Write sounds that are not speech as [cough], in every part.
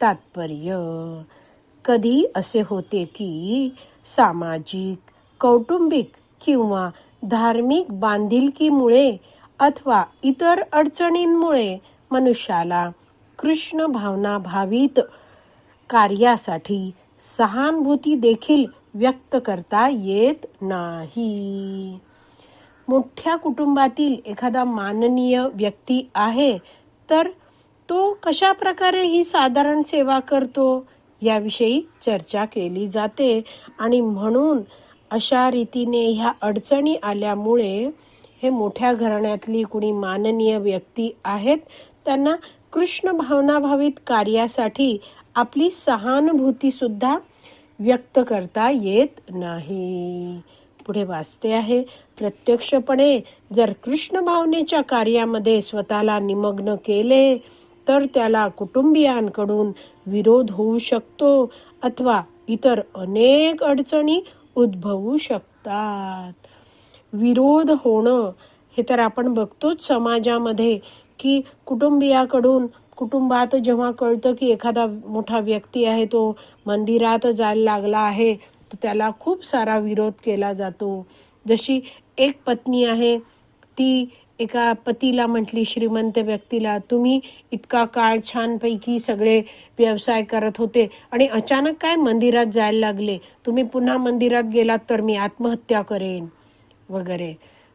तात्पर्य. कधी असे होते की सामाजिक कौटुंबिक किंवा धार्मिक बांधिलकीमुळे अथवा इतर अडचणींमुळे मनुष्याला कृष्ण भावना भावित कार्यासाठी सहानुभूती देखील व्यक्त करता येत नाही. मोठ्या कुटुंबातील एखादा माननीय व्यक्ती आहे तर तो कशा प्रकारे ही साधारण सेवा करतो याविषयी चर्चा केली जाते. आणि म्हणून अशा रीतीने ह्या अडचणी आल्यामुळे हे मोठ्या घराण्यातली कुणी माननीय व्यक्ती आहेत त्यांना कृष्ण भावनाभावित कार्यासाठी आपली सहानुभूती सुद्धा व्यक्त करता येत नाही. पुढे वाचते आहे प्रत्यक्षपणे जर कृष्ण भावनेच्या कार्यामध्ये स्वतःला निमग्न केले तर त्याला कुटुंबियांकडून विरोध होऊ शकतो अथवा इतर अनेक अडचणी उद्भवू शकतात. विरोध होणं हे तर आपण बघतोच समाजामध्ये की कुटुंबियाकडून कुटुंबात जेव्हा कळतं की एखादा मोठा व्यक्ती आहे तो मंदिरात जायला लागला आहे तर त्याला खूप सारा विरोध केला जातो. जशी एक पत्नी आहे ती एका पतीला म्हटली श्रीमंत व्यक्तीला तुम्ही इतका काळ छानपैकी सगळे व्यवसाय करत होते आणि अचानक काय मंदिरात जायला लागले? तुम्ही पुन्हा मंदिरात गेलात तर मी आत्महत्या करेन. वगैरे.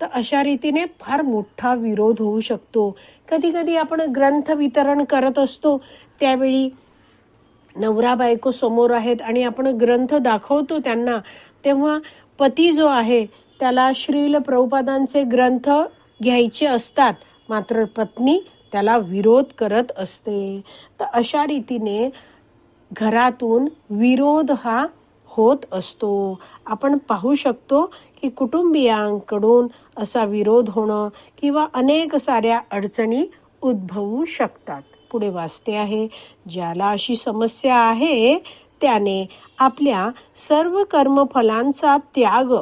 तर अशा रीतीने फार मोठा विरोध होऊ शकतो. कधी कधी आपण ग्रंथ वितरण करत असतो. त्यावेळी नवरा बायको समोर आहेत आणि आपण ग्रंथ दाखवतो त्यांना. तेव्हा पती जो आहे त्याला श्रील प्रभुपादांचे ग्रंथ घ्यायचे असतात. मात्र पत्नी त्याला विरोध करत असते. तर अशा रीतीने घरातून विरोध हा होत असतो. आपण पाहू शकतो की कुटुंबियांकडून असा विरोध होणं किंवा अनेक साऱ्या अडचणी उद्भवू शकतात. पुढे वाचते आहे ज्याला अशी समस्या आहे त्याने आपल्या सर्व कर्मफलांचा त्याग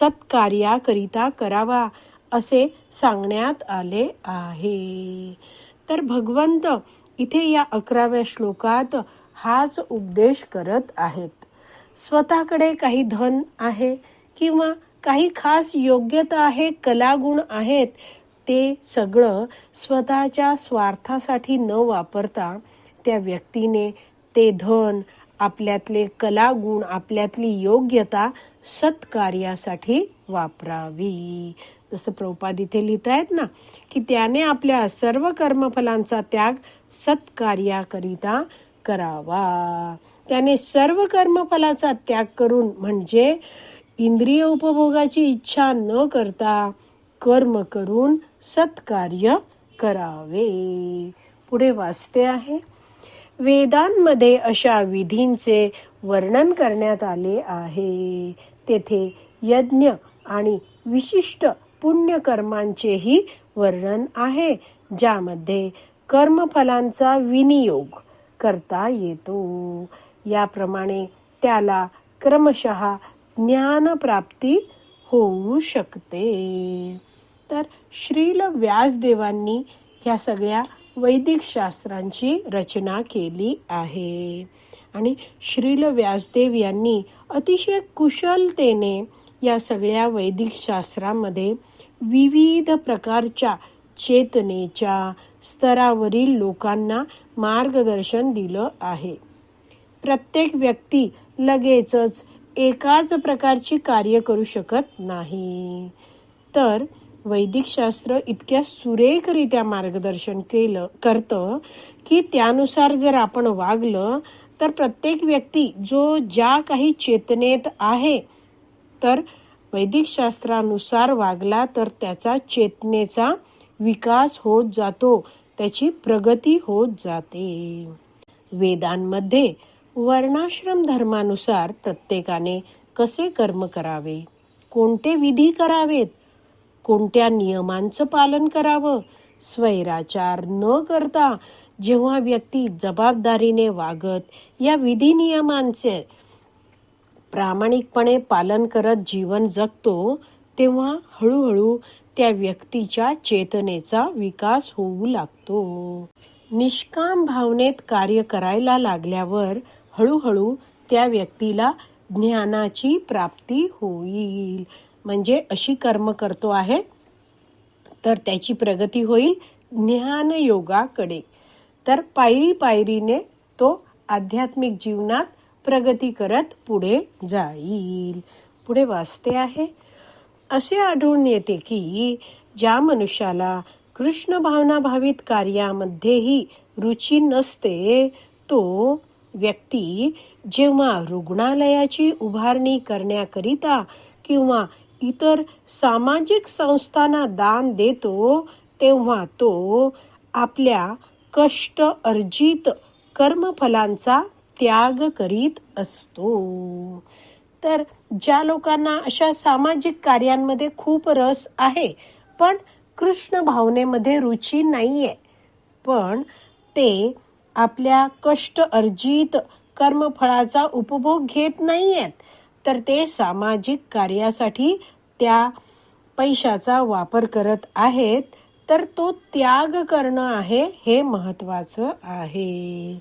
सत्कार्याकरिता करावा. असे सांगण्यात आले आहे. तर भगवंत इथे या अकराव्या श्लोकात हाच उपदेश करत आहेत. स्वतःकडे काही धन आहे किंवा काही खास योग्यता आहे कलागुण आहेत ते सगळं स्वतःच्या स्वार्थासाठी न वापरता त्या व्यक्तीने ते धन आपल्यातले कलागुण आपल्यातली योग्यता सत्कार्यासाठी वापरावी. जसं प्रभुपाद इथे लिहित आहेत ना की त्याने आपल्या सर्व कर्मफलांचा त्याग सत्कार्याकरिता करावा. त्याने सर्व कर्मफलाचा त्याग करून म्हणजे इंद्रिय उपभोगाची इच्छा न करता कर्म करून सत्कार्य करावे. पुढे वाचते आहे. वेदांमध्ये अशा विधींचे वर्णन करण्यात आले आहे. तेथे यज्ञ आणि विशिष्ट पुण्यकर्मांचेही वर्णन आहे ज्यामध्ये कर्मफलांचा विनियोग करता येतो. याप्रमाणे त्याला क्रमशः ज्ञान प्राप्ती होऊ शकते. तर श्रील व्यासदेवांनी ह्या सगळ्या वैदिक शास्त्रांची रचना केली आहे. आणि श्रील व्यासदेव यांनी अतिशय कुशलतेने या सगळ्या वैदिक शास्त्रामध्ये विविध प्रकारच्या चेतनेच्या स्तरावरील लोकांना मार्गदर्शन दिलं आहे. प्रत्येक व्यक्ती लगेचच एकाच प्रकारची कार्य करू शकत नाही. तर वैदिक शास्त्र इतक्या सुरेखरित्या मार्गदर्शन केलं करतं की त्यानुसार जर आपण वागलं तर प्रत्येक व्यक्ती जो ज्या काही चेतनेत आहे तर वैदिक शास्त्रानुसार वागला तर त्याचा चेतनेचा विकास होत जातो. त्याची प्रगती होत जाते. वेदांमध्ये वर्णाश्रम धर्मानुसार प्रत्येकाने कसे कर्म करावे? कोणते विधी करावेत? कोणत्या नियमांचं पालन करावं? स्वैराचार न करता जेव्हा व्यक्ती जबाबदारीने वागत या विधी नियमांचे प्रामाणिकपणे पालन करत जीवन जगतो तेव्हा हळूहळू त्या व्यक्तीच्या चेतनेचा विकास होऊ लागतो. निष्काम भावनेत कार्य करायला लागल्यावर हळूहळू त्या व्यक्तीला ज्ञानाची प्राप्ती होईल. म्हणजे अशी कर्म करतो आहे तर त्याची प्रगती होईल ज्ञान योगाकडे तर पायरी पायरीने तो आध्यात्मिक जीवनात प्रगती करत पुढे जाईल. पुढे वाचते आहे असे आढळून येते की ज्या मनुष्याला कृष्ण भावना भावित कार्यामध्येही रुची नसते तो व्यक्ती जेव्हा रुग्णालयाची उभारणी करण्याकरिता किंवा इतर सामाजिक संस्थांना दान देतो तेव्हा तो आपल्या कष्ट अर्जित कर्मफलांचा त्याग करीत असतो. तर ज्या लोकांना अशा सामाजिक कार्यांमध्ये खूप रस आहे पण कृष्ण भावनेमध्ये रुची नाहीये पण ते आपल्या कष्ट अर्जित कर्मफळाचा उपभोग घेत नाहीयेत तर ते सामाजिक कार्यासाठी त्या पैशाचा वापर करत आहेत तर तो त्याग करणं आहे हे महत्वाचं आहे.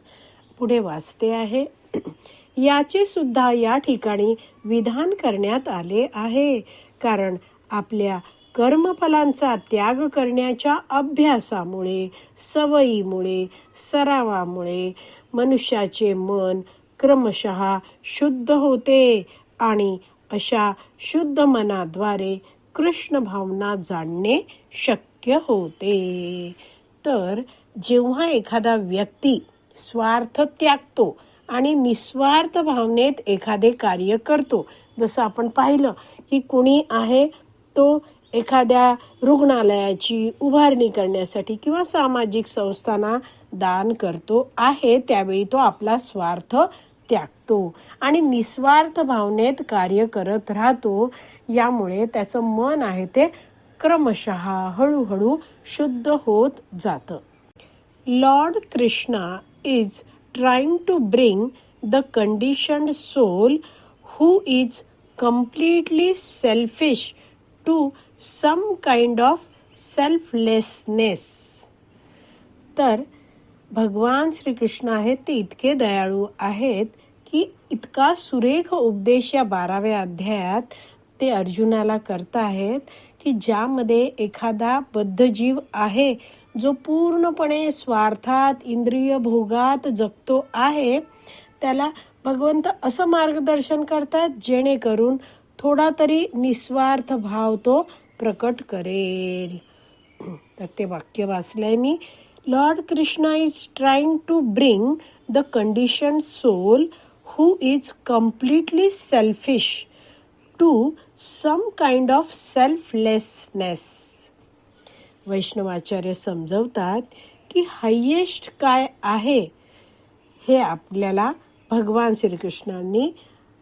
पुढे वाचते आहे. याचे सुद्धा या ठिकाणी विधान करण्यात आले आहे. कारण आपल्या कर्मफलांचा त्याग करण्याच्या अभ्यासामुळे सवयीमुळे सरावामुळे मनुष्याचे मन क्रमशः शुद्ध होते आणि अशा शुद्ध मनाद्वारे कृष्ण भावना जाणणे शक्य होते. तर जेव्हा एखादा व्यक्ती स्वार्थ त्यागतो आणि निस्वार्थ भावनेत एखादे कार्य करतो. जसं आपण पाहिलं की कुणी आहे तो एखाद्या रुग्णालयाची उभारणी करण्यासाठी किंवा सामाजिक संस्थांना दान करतो आहे त्यावेळी तो आपला स्वार्थ त्यागतो आणि निस्वार्थ भावनेत कार्य करत राहतो. यामुळे त्याचं मन आहे ते क्रमशः हळूहळू शुद्ध होत जातं. Lord Krishna is trying to bring the condition soul who is completely selfish to some kind of selflessness तर भगवान श्रीकृष्ण आहेत ते इतके दयाळू आहेत की इतका सुरेख उपदेश या बाराव्या अध्यायात ते अर्जुनाला करत आहेत की ज्यामध्ये एखादा बद्धजीव आहे जो पूर्णपणे स्वार्थात इंद्रिय भोगात जगतो आहे त्याला भगवंत असं मार्गदर्शन करतात जेणेकरून थोडा तरी निस्वार्थ भाव तो प्रकट करेल. तर ते वाक्य वाचलंय मी. Lord Krishna is trying to bring the condition soul who is completely selfish to some kind of selflessness. वैष्णवाचार्य समजवतात की हायेस्ट काय आहे हे आपल्याला भगवान श्रीकृष्णांनी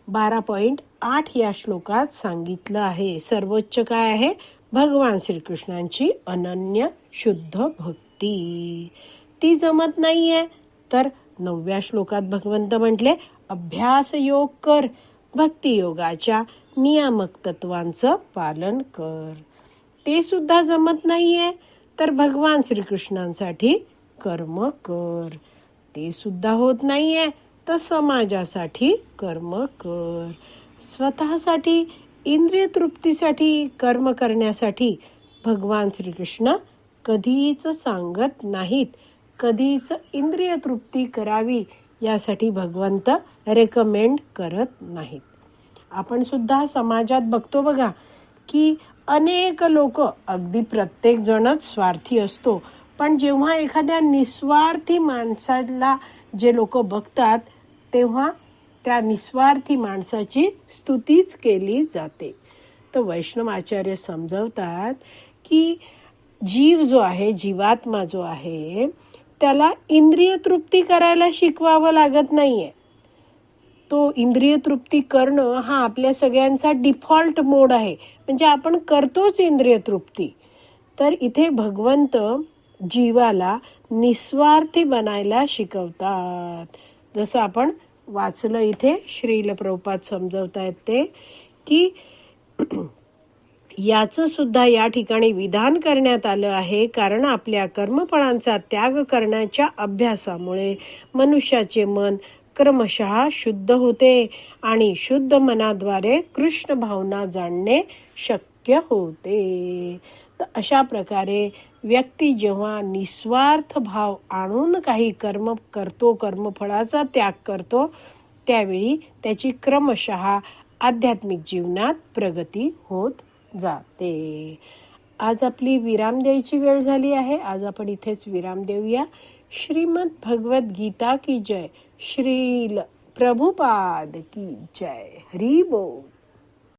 बारा पॉईंट आठ या श्लोकात सांगितलं आहे. सर्वोच्च काय आहे? भगवान श्रीकृष्णांची अनन्य शुद्ध भक्ती. ती जमत नाहीये. तर नवव्या श्लोकात भगवंत म्हटले अभ्यास योग कर. भक्ती योगाच्या नियामक तत्वांचं पालन कर. ते सुद्धा जमत नाहीये. तर भगवान श्रीकृष्णांसाठी कर्म कर. ते सुद्धा होत नाहीये. तर समाजासाठी कर्म कर. स्वतःसाठी इंद्रिय तृप्तीसाठी कर्म करण्यासाठी भगवान श्रीकृष्ण कधीच सांगत नाहीत. कधीच इंद्रिय तृप्ती करावी यासाठी भगवंत रेकमेंड करत नाहीत. आपण सुद्धा समाजात बघतो बघा की अनेक लोक अगदी प्रत्येक जणच स्वार्थी असतो. पण जेव्हा एखाद्या निस्वार्थी माणसाला जे लोक बघतात तेव्हा त्या निस्वार्थी माणसाची स्तुतीच केली जाते. तर वैष्णव आचार्य समजवतात की जीव जो आहे जीवात्मा जो आहे त्याला इंद्रिय तृप्ती करायला शिकवावं लागत नाहीये. तो इंद्रिय तृप्ती करणं हा आपल्या सगळ्यांचा डिफॉल्ट मोड आहे. म्हणजे आपण करतोच इंद्रिय तृप्ती. तर इथे भगवंत जीवाला निस्वार्थी बनायला शिकवतात. जसं आपण वाचलं इथे श्रील प्रभुपात समजवतायत ते की [clears throat] याचं सुद्धा या ठिकाणी विधान करण्यात आलं आहे. कारण आपल्या कर्मफळांचा त्याग करण्याच्या अभ्यासामुळे मनुष्याचे मन क्रमशः शुद्ध होते आणि शुद्ध मनाद्वारे कृष्ण भावना जाणणे शक्य होते. तर अशा प्रकारे व्यक्ती जेव्हा निस्वार्थ भाव आणून काही कर्म करतो कर्मफळाचा त्याग करतो त्यावेळी त्याची क्रमशः आध्यात्मिक जीवनात प्रगती होत जाते. आज आपली विराम द्यायची वेळ झाली आहे. आज आपण इथेच विराम देऊया. श्रीमद भगवत गीता की जय? श्रील प्रभुपाद की जय। हरी बोल।